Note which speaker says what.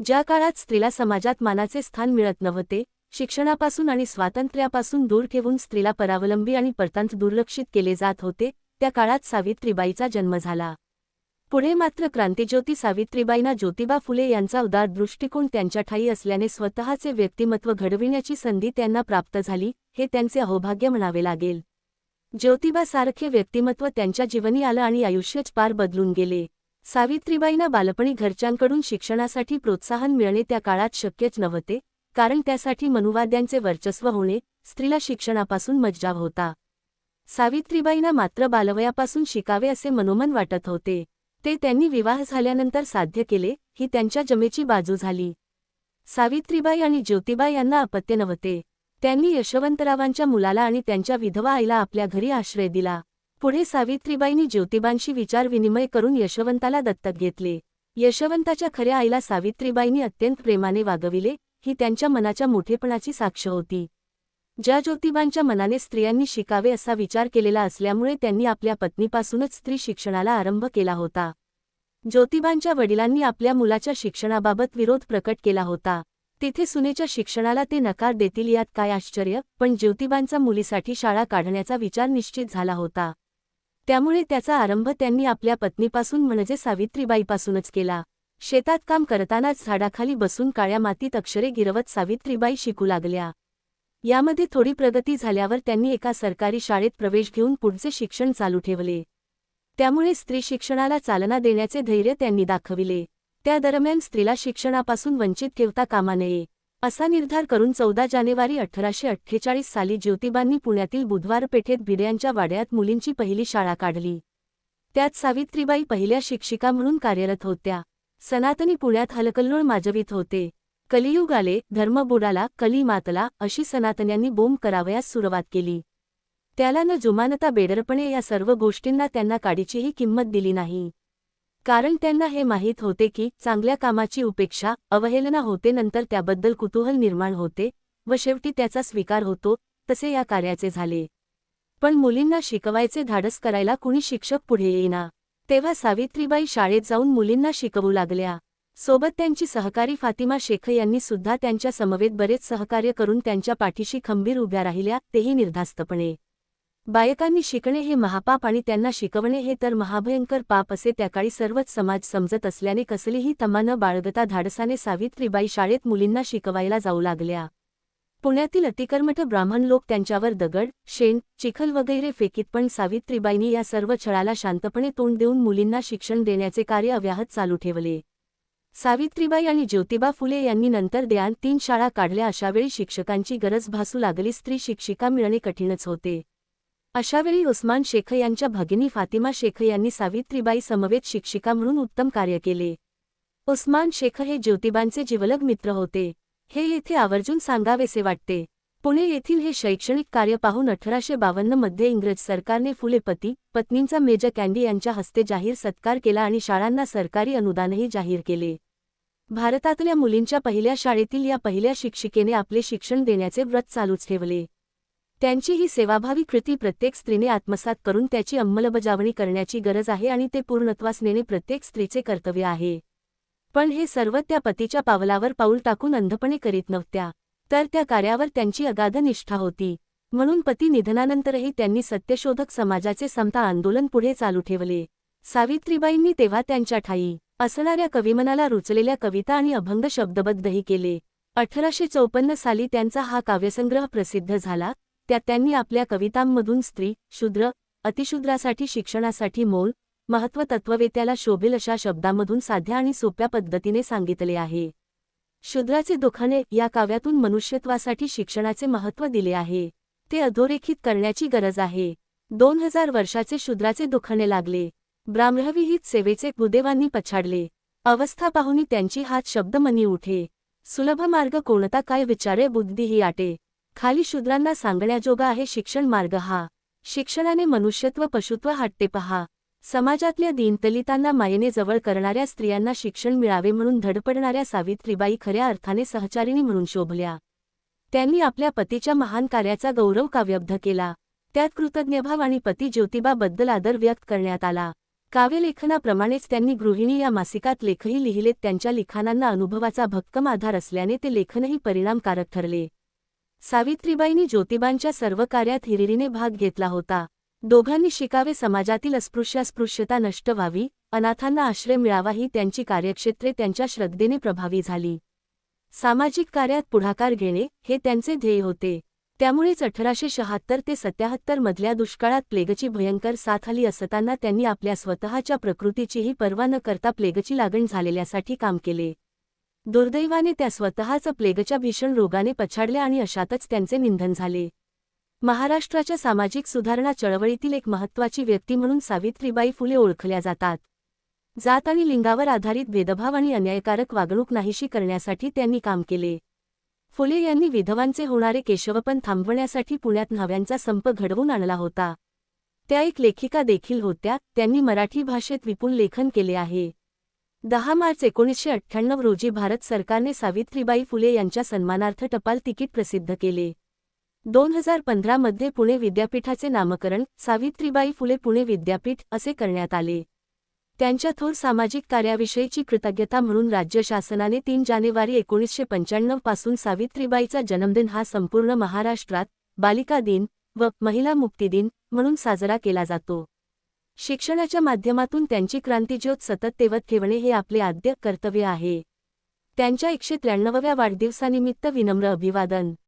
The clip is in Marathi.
Speaker 1: ज्या काळात स्त्रीला समाजात मानाचे स्थान मिळत नव्हते शिक्षणापासून आणि स्वातंत्र्यापासून दूर ठेवून स्त्रीला परावलंबी आणि परतांत दुर्लक्षित केले जात होते त्या काळात सावित्रीबाईचा जन्म झाला. पुढे मात्र क्रांतिज्योती सावित्रीबाईंना ज्योतिबा फुले यांचा उदार दृष्टिकोन त्यांच्या ठाई असल्याने स्वतःचे व्यक्तिमत्व घडविण्याची संधी त्यांना प्राप्त झाली हे त्यांचे अहोभाग्य म्हणावे लागेल. ज्योतिबासारखे व्यक्तिमत्व त्यांच्या जीवनी आलं आणि आयुष्यच पार बदलून गेले. सावित्रीबाईंना बालपणी घरच्यांकडून शिक्षणासाठी प्रोत्साहन मिळणे त्या काळात शक्यच नव्हते कारण त्यासाठी मनुवाद्यांचे वर्चस्व होणे स्त्रीला शिक्षणापासून मज्जाव होता. सावित्रीबाईंना मात्र बालवयापासून शिकावे असे मनोमन वाटत होते. ते त्यांनी विवाह झाल्यानंतर साध्य केले ही त्यांच्या जमेची बाजू झाली. सावित्रीबाई आणि ज्योतिबा यांना अपत्य नव्हते. त्यांनी यशवंतरावांच्या मुलाला आणि त्यांच्या विधवा आईला आपल्या घरी आश्रय दिला. पुढे सावित्रीबाईंनी ज्योतिबांशी विचारविनिमय करून यशवंताला दत्तक घेतले. यशवंताच्या खऱ्या आईला सावित्रीबाईंनी अत्यंत प्रेमाने वागविले ही त्यांच्या मनाच्या मोठेपणाची साक्ष होती. ज्या ज्योतिबांच्या मनाने स्त्रियांनी शिकावे असा विचार केलेला असल्यामुळे त्यांनी आपल्या पत्नीपासूनच स्त्री शिक्षणाला आरंभ केला होता. ज्योतिबांच्या वडिलांनी आपल्या मुलाच्या शिक्षणाबाबत विरोध प्रकट केला होता. तिथे सुनेच्या शिक्षणाला ते नकार देतील यात काय आश्चर्य पण ज्योतिबांचा मुलीसाठी शाळा काढण्याचा विचार निश्चित झाला होता. त्यामुळे त्याचा आरंभ त्यांनी आपल्या पत्नीपासून म्हणजे सावित्रीबाईपासूनच केला. शेतात काम करतानाच झाडाखाली बसून काळ्या मातीत अक्षरे गिरवत सावित्रीबाई शिकू लागल्या. यामध्ये थोडी प्रगती झाल्यावर त्यांनी एका सरकारी शाळेत प्रवेश घेऊन पुढचे शिक्षण चालू ठेवले. त्यामुळे स्त्री शिक्षणाला चालना देण्याचे धैर्य त्यांनी दाखविले. त्या दरम्यान स्त्रीला शिक्षणापासून वंचित ठेवता कामा नये. असा निर्धार करून चौदा जानेवारी अठराशे अठ्ठेचाळीस साली ज्योतिबांनी पुण्यातील बुधवार पेठेत भिड्यांच्या वाड्यात मुलींची पहिली शाळा काढली. त्यात सावित्रीबाई पहिल्या शिक्षिका म्हणून कार्यरत होत्या. सनातनी पुण्यात हलकल्लोळ माजवीत होते. कलियुग आले धर्म बुडाला कली मातला अशी सनातन्यांनी बोंब करावयास सुरुवात केली. त्याला न जुमानता बेडरपणे या सर्व गोष्टींना त्यांना काडीचीही किंमत दिली नाही. कारण त्यांना हे माहीत होते की चांगल्या कामाची उपेक्षा अवहेलना होते नंतर त्याबद्दल कुतूहल निर्माण होते व शेवटी त्याचा स्वीकार होतो तसे या कार्याचे झाले. पण मुलींना शिकवायचे धाडस करायला कुणी शिक्षक पुढे येईना. तेव्हा सावित्रीबाई शाळेत जाऊन मुलींना शिकवू लागल्या. सोबत त्यांची सहकारी फातिमा शेख यांनी सुद्धा त्यांच्या समवेत बरेच सहकार्य करून त्यांच्या पाठीशी खंबीर उभ्या राहिल्या तेही निर्धास्तपणे. बायकांनी शिकणे हे महापाप आणि त्यांना शिकवणे हे तर महाभयंकर पाप असे त्याकाळी सर्वच समाज समजत असल्याने कसलीही तमा न बाळगता धाडसाने सावित्रीबाई शाळेत मुलींना शिकवायला जाऊ लागल्या. पुण्यातील अतिकर्मठ ब्राह्मण लोक त्यांच्यावर दगड शेण चिखल वगैरे फेकीत पण सावित्रीबाईंनी या सर्व छळाला शांतपणे तोंड देऊन मुलींना शिक्षण देण्याचे कार्य अव्याहत चालू ठेवले. सावित्रीबाई आणि ज्योतिबा फुले यांनी नंतर द्यान तीन शाळा काढल्या अशावेळी शिक्षकांची गरज भासू लागली. स्त्री शिक्षिका मिळणे कठीणच होते. अशावेळी उस्मान शेख यांच्या भगिनी फातिमा शेख यांनी सावित्रीबाई समवेत शिक्षिका म्हणून उत्तम कार्य केले. उस्मान शेख हे ज्योतिबांचे जिवलग मित्र होते. हे येथे आवर्जून सांगावेसे वाटते. पुणे येथील हे शैक्षणिक कार्य पाहून अठराशे बावन्नमध्ये इंग्रज सरकारने फुले पती पत्नींचा मेजर कॅन्डी यांच्या हस्ते जाहीर सत्कार केला आणि शाळांना सरकारी अनुदानही जाहीर केले. भारतातल्या मुलींच्या पहिल्या शाळेतील या पहिल्या शिक्षिकेने आपले शिक्षण देण्याचे व्रत चालूच ठेवले. त्यांची ही सेवाभावी कृती प्रत्येक स्त्रीने आत्मसात करून त्याची अंमलबजावणी करण्याची गरज आहे आणि ते पूर्णत्वास नेणे प्रत्येक स्त्रीचे कर्तव्य आहे. पण हे सर्व त्या पतीच्या पावलावर पाऊल टाकून अंधपणे करीत नव्हत्या. तर त्या कार्यावर त्यांची अगाध निष्ठा होती. म्हणून पती निधनानंतरही त्यांनी सत्यशोधक समाजाचे समता आंदोलन पुढे चालू ठेवले. सावित्रीबाईंनी तेव्हा त्यांच्या ठाई असणाऱ्या कविमनाला रुचलेल्या कविता आणि अभंग शब्दबद्धही केले. अठराशे चौपन्न साली त्यांचा हा काव्यसंग्रह प्रसिद्ध झाला. त्यात त्यांनी आपल्या कवितांमधून स्त्री शूद्र अतिशूद्रासाठी शिक्षणासाठी मोल महत्त्व तत्ववेत्याला शोभेल अशा शब्दामधून साध्या आणि सोप्या पद्धतीने सांगितले आहे. शूद्राचे दुखणे या काव्यातून मनुष्यत्वासाठी शिक्षणाचे महत्त्व दिले आहे. ते अधोरेखित करण्याची गरज आहे. दोन हजार वर्षाचे शूद्राचे दुखणे लागले. ब्राह्मविहित सेवेचे गुदेवांनी पछाडले. अवस्था पाहुनी त्यांची हात शब्द मनी उठे. सुलभ मार्ग कोणता काय विचारे बुद्धी ही आटे. खाली शूद्रांना सांगण्याजोगा आहे शिक्षण मार्ग हा. शिक्षणाने मनुष्यत्व पशुत्व हटते पहा. समाजातल्या दीनतलितांना मायेने जवळ करणाऱ्या स्त्रियांना शिक्षण मिळावे म्हणून धडपडणाऱ्या सावित्रीबाई खऱ्या अर्थाने सहचारिणी म्हणून शोभल्या. त्यांनी आपल्या पतीच्या महान कार्याचा गौरव काव्यब्ध केला. त्यात कृतज्ञभाव आणि पती ज्योतिबाबद्दल आदर व्यक्त करण्यात आला. काव्यलेखनाप्रमाणेच त्यांनी गृहिणी या मासिकात लेखही लिहिलेत त्यांच्या लिखाणांना अनुभवाचा भक्कम आधार असल्याने ते लेखनही परिणामकारक ठरले. सावित्रीबाईंनी ज्योतिबांच्या सर्व कार्यात हिरिरीने भाग घेतला होता. दोघांनी शिकावे समाजातील अस्पृश्यास्पृश्यता नष्ट व्हावी अनाथांना आश्रय मिळावा ही त्यांची कार्यक्षेत्रे त्यांच्या श्रद्धेने प्रभावी झाली. सामाजिक कार्यात पुढाकार घेणे हे त्यांचे ध्येय होते. त्यामुळेच अठराशे शहात्तर ते सत्याहत्तर मधल्या दुष्काळात प्लेगची भयंकर साथ आली असताना त्यांनी आपल्या स्वतःच्या प्रकृतीचीही पर्वा न करता प्लेगची लागण झालेल्यासाठी काम केले. दुर्दैवाने त्या स्वतःच प्लेगच्या भीषण रोगाने पछाडल्या आणि अशातच त्यांचे निधन झाले. महाराष्ट्राच्या सामाजिक सुधारणा चळवळीतील एक महत्त्वाची व्यक्ती म्हणून सावित्रीबाई फुले ओळखल्या जातात. जात आणि लिंगावर आधारित भेदभाव आणि अन्यायकारक वागणूक नाहीशी करण्यासाठी त्यांनी काम केले. फुले यांनी विधवांचे होणारे केशवपण थांबवण्यासाठी पुण्यात न्हाव्यांचा संप घडवून आणला होता. त्या एक लेखिका देखील होत्या त्यांनी मराठी भाषेत विपुल लेखन केले आहे. दहा मार्च एकोणीसशे अठ्ठ्याण्णव रोजी भारत सरकारने सावित्रीबाई फुले यांच्या सन्मानार्थ टपाल तिकीट प्रसिद्ध केले. दोन हजार पंधरामध्ये पुणे विद्यापीठाचे नामकरण सावित्रीबाई फुले पुणे विद्यापीठ असे करण्यात आले. त्यांच्या थोर सामाजिक कार्याविषयीची कृतज्ञता म्हणून राज्य शासनाने तीन जानेवारी एकोणीसशे पंच्याण्णवपासून सावित्रीबाईचा जन्मदिन हा संपूर्ण महाराष्ट्रात बालिका दिन व महिला मुक्ती दिन म्हणून साजरा केला जातो. शिक्षणाच्या माध्यमातून त्यांची क्रांतिज्योत सतत तेवत ठेवणे हे आपले आद्य कर्तव्य आहे. त्यांच्या एकशे त्र्याण्णवव्या वाढदिवसानिमित्त विनम्र अभिवादन.